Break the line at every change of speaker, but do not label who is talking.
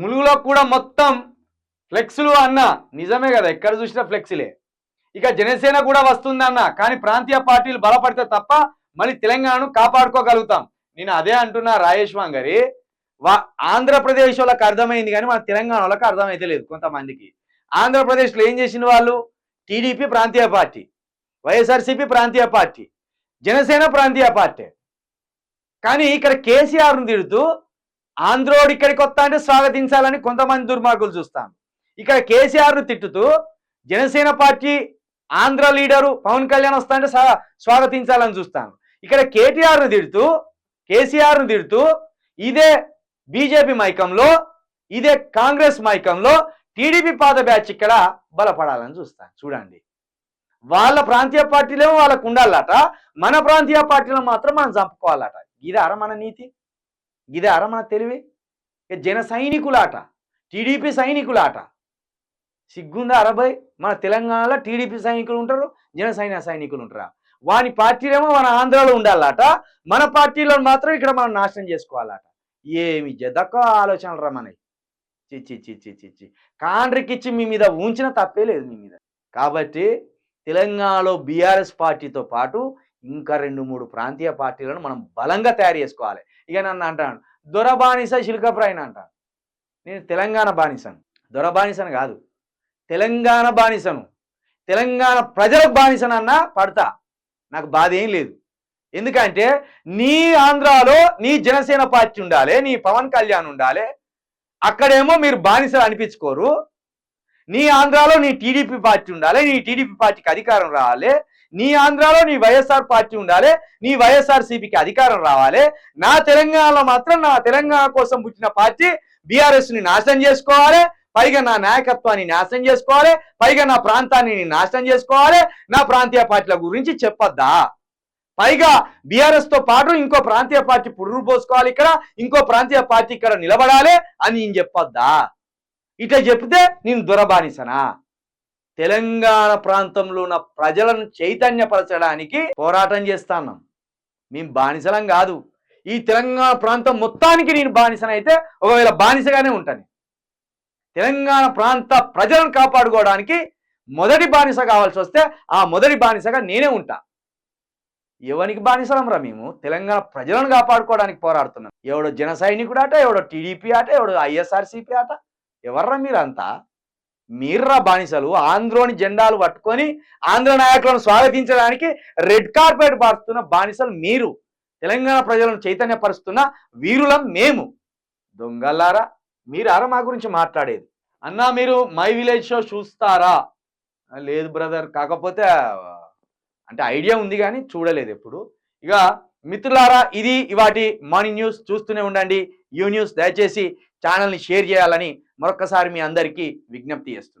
ములుగులో కూడా మొత్తం ఫ్లెక్స్లు అన్న నిజమే కదా ఎక్కడ చూసినా ఫ్లెక్స్లే. ఇక జనసేన కూడా వస్తుందన్న కానీ ప్రాంతీయ పార్టీలు బలపడితే తప్ప మళ్ళీ తెలంగాణను కాపాడుకోగలుగుతాం. నేను అదే అంటున్నా రాజేశ్వాం గారి వా ఆంధ్రప్రదేశ్ వాళ్ళకి అర్థమైంది కానీ మన తెలంగాణ వాళ్ళకి అర్థమైతే లేదు కొంతమందికి. ఆంధ్రప్రదేశ్లో ఏం చేసిన వాళ్ళు? టీడీపీ ప్రాంతీయ పార్టీ వైఎస్ఆర్సీపీ ప్రాంతీయ పార్టీ జనసేన ప్రాంతీయ పార్టీ. కానీ ఇక్కడ కేసీఆర్ను తిడుతూ ఆంధ్రోడు ఇక్కడికి వస్తా అంటే స్వాగతించాలని కొంతమంది దుర్మార్గులు చూస్తాం. ఇక్కడ కేసీఆర్ను తిట్టుతూ జనసేన పార్టీ ఆంధ్ర లీడరు పవన్ కళ్యాణ్ వస్తా అంటే స్వా- స్వాగతించాలని చూస్తాను ఇక్కడ కేటీఆర్ను తిడుతూ కేసీఆర్ను తిడుతూ ఇదే బీజేపీ మైకంలో ఇదే కాంగ్రెస్ మైకంలో టీడీపీ పాత బ్యాచ్ ఇక్కడ బలపడాలని చూస్తాను చూడండి. వాళ్ళ ప్రాంతీయ పార్టీలేమో వాళ్ళకు ఉండాలట మన ప్రాంతీయ పార్టీలో మాత్రం మనం చంపుకోవాలట. ఇదారా మన నీతి. ఇదార మన తెలివి? జన సైనికులాట టీడీపీ సైనికులాట. సిగ్గుందా అరబై? మన తెలంగాణలో టీడీపీ సైనికులు ఉంటారు జన సైన్య సైనికులు ఉంటారా? వాని పార్టీలేమో మన ఆంధ్రాలో ఉండాలట మన పార్టీలో మాత్రం ఇక్కడ మనం నాశనం చేసుకోవాలట. ఏమి జదకో ఆలోచనలు రా మనకి చిచ్చి చిచ్చి చిచ్చి కాండ్రికిచ్చి మీ మీద ఉంచిన తప్పే లేదు మీ మీద. కాబట్టి తెలంగాణలో బీఆర్ఎస్ పార్టీతో పాటు ఇంకా రెండు మూడు ప్రాంతీయ పార్టీలను మనం బలంగా తయారు చేసుకోవాలి. ఇక నన్ను అంటాను దొర బానిస శిల్కప్రాయన అంటాను నేను తెలంగాణ బానిసను. దొర బానిసను కాదు తెలంగాణ బానిసను. తెలంగాణ ప్రజలకు బానిసనన్నా పడతా. నాకు బాధ ఏం లేదు. ఎందుకంటే నీ ఆంధ్రాలో నీ జనసేన పార్టీ ఉండాలి నీ పవన్ కళ్యాణ్ ఉండాలి అక్కడేమో మీరు బానిసలు అనిపించుకోరు. నీ ఆంధ్రాలో నీ టీడీపీ పార్టీ ఉండాలి నీ టీడీపీ పార్టీకి అధికారం రావాలి నీ ఆంధ్రాలో నీ వైఎస్ఆర్ పార్టీ ఉండాలి నీ వైఎస్ఆర్ సిపికి అధికారం రావాలి నా తెలంగాణలో మాత్రం నా తెలంగాణ కోసం పుట్టిన పార్టీ బీఆర్ఎస్ని నాశనం చేసుకోవాలి పైగా నా నాయకత్వాన్ని నాశనం చేసుకోవాలి పైగా నా ప్రాంతాన్ని నాశనం చేసుకోవాలి నా ప్రాంతీయ పార్టీల గురించి చెప్పొద్దా? పైగా బీఆర్ఎస్తో పాటు ఇంకో ప్రాంతీయ పార్టీ పురుగు పోసుకోవాలి ఇక్కడ ఇంకో ప్రాంతీయ పార్టీ ఇక్కడ నిలబడాలి అని నేను చెప్పొద్దా? ఇట్లా చెప్తే నేను దురబానిసనా? తెలంగాణ ప్రాంతంలో ఉన్న ప్రజలను చైతన్యపరచడానికి పోరాటం చేస్తాను మేము బానిసలం కాదు. ఈ తెలంగాణ ప్రాంతం మొత్తానికి నేను బానిసనైతే ఒకవేళ బానిసగానే ఉంటాను. తెలంగాణ ప్రాంత ప్రజలను కాపాడుకోవడానికి మొదటి బానిస కావాల్సి వస్తే ఆ మొదటి బానిసగా నేనే ఉంటా. ఎవరికి బానిసలం రా మేము? తెలంగాణ ప్రజలను కాపాడుకోవడానికి పోరాడుతున్నాం. ఎవడో జన సైనికుడు ఆట ఎవడో టీడీపీ ఆట ఎవడో ఐఎస్ఆర్సీపీ ఆట ఎవర్రా మీరంతా? మీర్రా బానిసలు ఆంధ్రోని జెండాలు పట్టుకొని ఆంధ్ర నాయకులను స్వాగతించడానికి రెడ్ కార్పెట్ పారుతున్న బానిసలు మీరు. తెలంగాణ ప్రజలను చైతన్యపరుస్తున్న వీరులం మేము. దొంగలారా మీరారా మా గురించి మాట్లాడేది. అన్నా మీరు మై విలేజ్ షో చూస్తారా? లేదు బ్రదర్ కాకపోతే అంటే ఐడియా ఉంది కానీ చూడలేదు ఎప్పుడు. ఇక మిత్రులారా ఇది ఇవాటి మార్నింగ్ న్యూస్. చూస్తూనే ఉండండి. యూ న్యూస్ దయచేసి ఛానల్ని షేర్ చేయాలని మరొకసారి మీ అందరికీ విజ్ఞప్తి చేస్తున్నాను.